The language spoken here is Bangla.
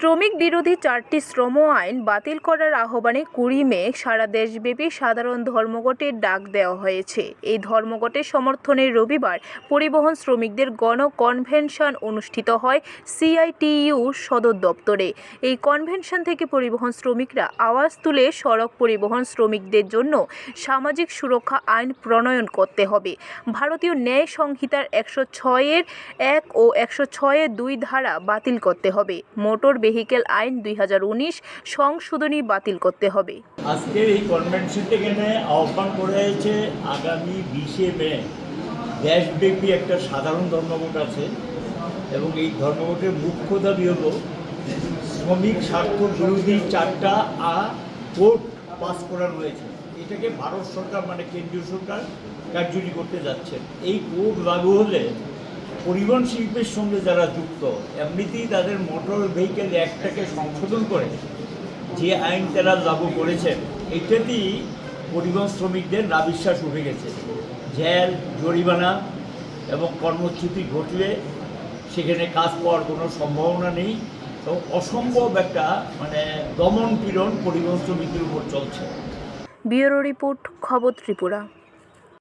শ্রমিক বিরোধী চারটি শ্রম আইন বাতিল করার আহ্বানে কুড়ি মে সারা দেশব্যাপী সাধারণ ধর্মঘটের ডাক দেওয়া হয়েছে। এই ধর্মঘটের সমর্থনে রবিবার পরিবহন শ্রমিকদের গণ কনভেনশন অনুষ্ঠিত হয় সিআইটিইউ সদর দপ্তরে। এই কনভেনশন থেকে পরিবহন শ্রমিকরা আওয়াজ তুলে সড়ক পরিবহন শ্রমিকদের জন্য সামাজিক সুরক্ষা আইন প্রণয়ন করতে হবে। ভারতীয় ন্যায় সংহিতার একশো ছয়ের এক ও একশো ছয়ের দুই ধারা বাতিল করতে হবে। মোটর ভেহিকেল আইন দুই সংশোধনী বাতিল করতে হবে। আজকের এই কনভেনশনটা এখানে আহ্বান করা হয়েছে আগামী বিশে মে। দেশব্যাপী একটা সাধারণ ধর্মঘট আছে এবং এই ধর্মঘটের মুখ্য দাবি হল শ্রমিক স্বার্থ বিরোধী চারটা আ কোর্ট পাস করা রয়েছে। এটাকে ভারত সরকার মানে কেন্দ্রীয় সরকার কার্যকরী করতে যাচ্ছে। এই কোর্ট লাগু হলে পরিবহন শিল্পের সঙ্গে যারা যুক্ত, এমনিতেই তাদের মোটর ভেহিকেল অ্যাক্টটাকে সংশোধন করে যে আইন তারা লাগু করেছেন, এটাতেই পরিবহন শ্রমিকদের নাবিশ্বাস উঠে গেছে। জেল, জরিমানা এবং কর্মচ্যুতি ঘটলে সেখানে কাজ পাওয়ার কোনো সম্ভাবনা নেই। এবং অসম্ভব একটা মানে দমন পীড়ন পরিবহন শ্রমিকদের উপর চলছে। ব্যুরো রিপোর্ট, খবর ত্রিপুরা।